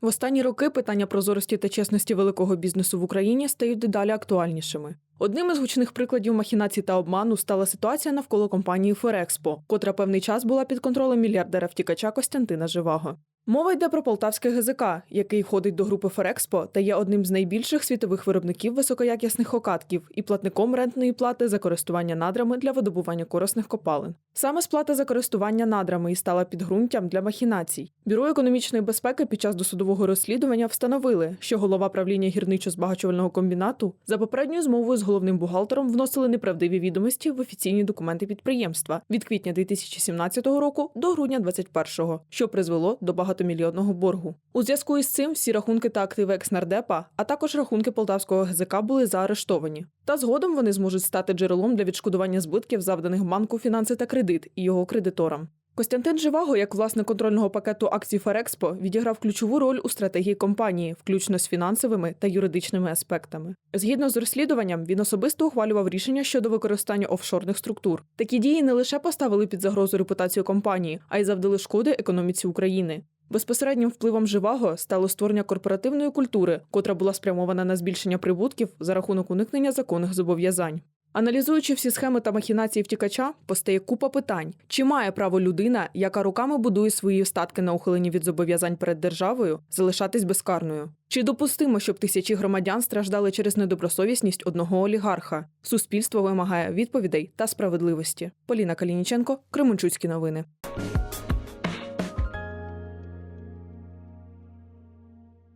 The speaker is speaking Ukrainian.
В останні роки питання прозорості та чесності великого бізнесу в Україні стають дедалі актуальнішими. Одним із гучних прикладів махінацій та обману стала ситуація навколо компанії Ферекспо, котра певний час була під контролем мільярдера втікача Костянтина Живаго. Мова йде про полтавське ГЗК, який входить до групи Ферекспо та є одним з найбільших світових виробників високоякісних окатків і платником рентної плати за користування надрами для видобування корисних копалин. Саме сплата за користування надрами і стала підґрунтям для махінацій. Бюро економічної безпеки під час досудового розслідування встановили, що голова правління гірничо-збагачувального комбінату за попередньою змовою з головним бухгалтером вносили неправдиві відомості в офіційні документи підприємства від квітня 2017 року до грудня 2021, що призвело до багатомільйонного боргу. У зв'язку із цим всі рахунки та активи екснардепа, а також рахунки полтавського ГЗК були заарештовані. Та згодом вони зможуть стати джерелом для відшкодування збитків, завданих банку фінанси та кредит і його кредиторам. Костянтин Живаго, як власник контрольного пакету акцій Ферекспо, відіграв ключову роль у стратегії компанії, включно з фінансовими та юридичними аспектами. Згідно з розслідуванням, він особисто ухвалював рішення щодо використання офшорних структур. Такі дії не лише поставили під загрозу репутацію компанії, а й завдали шкоди економіці України. Безпосереднім впливом живаго стало створення корпоративної культури, котра була спрямована на збільшення прибутків за рахунок уникнення законних зобов'язань. Аналізуючи всі схеми та махінації втікача, постає купа питань: чи має право людина, яка руками будує свої статки на ухиленні від зобов'язань перед державою, залишатись безкарною? Чи допустимо, щоб тисячі громадян страждали через недобросовісність одного олігарха? Суспільство вимагає відповідей та справедливості. Поліна Калініченко, Кременчуцькі новини.